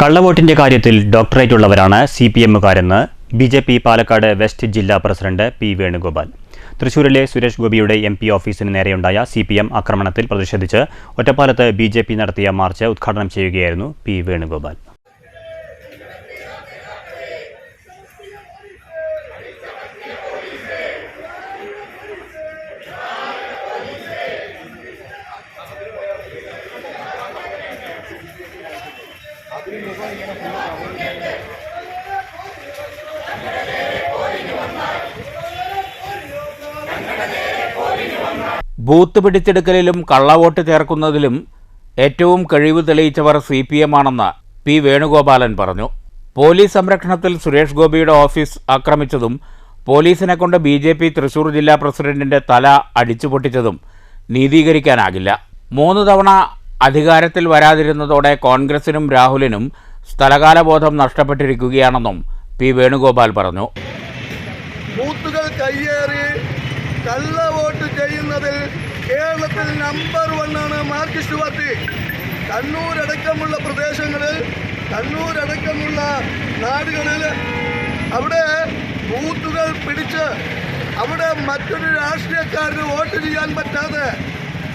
കള്ളവോട്ടിന്റെ കാര്യത്തിൽ ഡോക്ടറേറ്റ് ഉള്ളവരാണ് C P എമ്മുകാരെന്ന് B J P Palakkad west ജില്ലാ പ്രസിഡന്റ് പി വേണുഗോപാൽ. തൃശൂരിലെ സുരേഷ് ഗോപിയുടെ എം പി ഓഫീസിന് നേരെയുണ്ടായ സി പി എം ആക്രമണത്തിൽ പ്രതിഷേധിച്ച് ഒറ്റപ്പാലത്ത് ബി ജെ പി നടത്തിയ മാർച്ച് ഉദ്ഘാടനം ചെയ്യുകയായിരുന്നു പി വേണുഗോപാൽ. ബൂത്ത് പിടിച്ചെടുക്കലിലും കള്ളവോട്ട് ചേർക്കുന്നതിലും ഏറ്റവും കഴിവ് തെളിയിച്ചവർ സി പി എം ആണെന്ന് പി വേണുഗോപാലൻ പറഞ്ഞു. പോലീസ് സംരക്ഷണത്തിൽ സുരേഷ് ഗോപിയുടെ ഓഫീസ് ആക്രമിച്ചതും പോലീസിനെ കൊണ്ട് ബി ജെ പി തൃശൂർ ജില്ലാ പ്രസിഡന്റിന്റെ തല അടിച്ചുപൊട്ടിച്ചതും നീതീകരിക്കാനാകില്ല. മൂന്ന് തവണ അധികാരത്തിൽ വരാതിരുന്നതോടെ കോൺഗ്രസിനും രാഹുലിനും സ്ഥലകാലബോധം നഷ്ടപ്പെട്ടിരിക്കുകയാണെന്നും പി വേണുഗോപാൽ പറഞ്ഞു. ബൂത്തുകൾ കയ്യേറി കള്ളവോട്ട് കേരളത്തിൽ നമ്പർ വണ്ണാണ് മാർക്സിസ്റ്റ് പാർട്ടി. കണ്ണൂരടക്കമുള്ള പ്രദേശങ്ങളിൽ കണ്ണൂരടക്കമുള്ള നാടുകളിൽ അവിടെ ബൂത്തുകൾ പിടിച്ച് അവിടെ മറ്റൊരു രാഷ്ട്രീയക്കാരന് വോട്ട് ചെയ്യാൻ പറ്റാതെ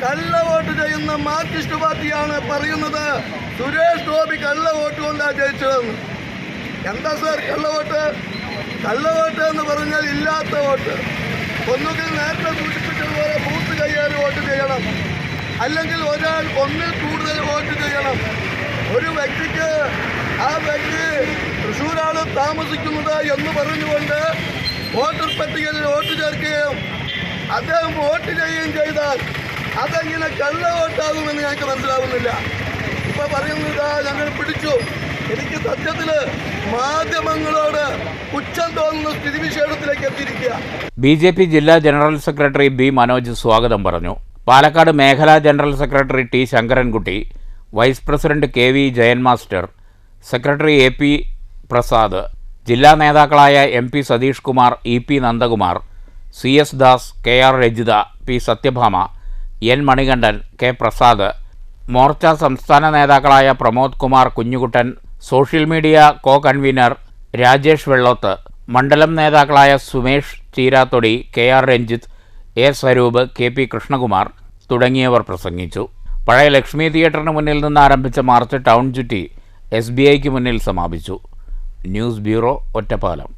കള്ള വോട്ട് ചെയ്യുന്ന മാർക്സിസ്റ്റ് പാർട്ടിയാണ് പറയുന്നത്. സുരേഷ് ഗോപി കള്ള വോട്ട് കൊണ്ടാണ് ജയിച്ചതെന്ന്. എന്താ സാർ കള്ള വോട്ട്? കള്ള വോട്ട് എന്ന് പറഞ്ഞാൽ ഇല്ലാത്ത വോട്ട്. ഒന്നുകിൽ നേരത്തെ സൂചിപ്പിച്ചതുപോലെ കയ്യേറി വോട്ട് ചെയ്യണം. അല്ലെങ്കിൽ ഒരാൾ ഒന്നിൽ കൂടുതൽ വോട്ട് ചെയ്യണം. ഒരു വ്യക്തിക്ക് ആ വ്യക്തി തൃശ്ശൂരാണ് താമസിക്കുന്നത് എന്ന് പറഞ്ഞുകൊണ്ട് വോട്ടർ പട്ടികയിൽ വോട്ട് ചേർക്കുകയും അദ്ദേഹം വോട്ട് ചെയ്യുകയും ചെയ്താൽ അതെങ്ങനെ കള്ള വോട്ടാകുമെന്ന് ഞങ്ങൾക്ക് മനസ്സിലാവുന്നില്ല. ഇപ്പം പറയുന്നത് ഞങ്ങൾ പിടിച്ചു. എനിക്ക് സത്യത്തിൽ മാധ്യമങ്ങളോട് സ്ഥിതിവിശേഷത്തിലേക്ക് ബി ജെ പി ജില്ലാ ജനറൽ സെക്രട്ടറി ബി മനോജ് സ്വാഗതം പറഞ്ഞു. പാലക്കാട് മേഖലാ general secretary T Sankarankutty vice president K V Jayan master secretary A P Prasad ജില്ലാ നേതാക്കളായ M P Satheesh Kumar E P Nandakumar C S Das K R Rajitha P Sathyabhama N Manikandan K Prasad Morcha സംസ്ഥാന നേതാക്കളായ Pramod Kumar Kunjukuttan social media co convener Rajesh Vellothu മണ്ഡലം നേതാക്കളായ Sumesh Cheerathodi K R Ranjith A Swaroop K P Krishnakumar തുടങ്ങിയവർ പ്രസംഗിച്ചു. പഴയ ലക്ഷ്മി തിയേറ്ററിന് മുന്നിൽ നിന്ന് ആരംഭിച്ച മാർച്ച് ടൗൺ ചുറ്റി എസ് ബി ഐക്ക് മുന്നിൽ സമാപിച്ചു. News bureau Ottapalam.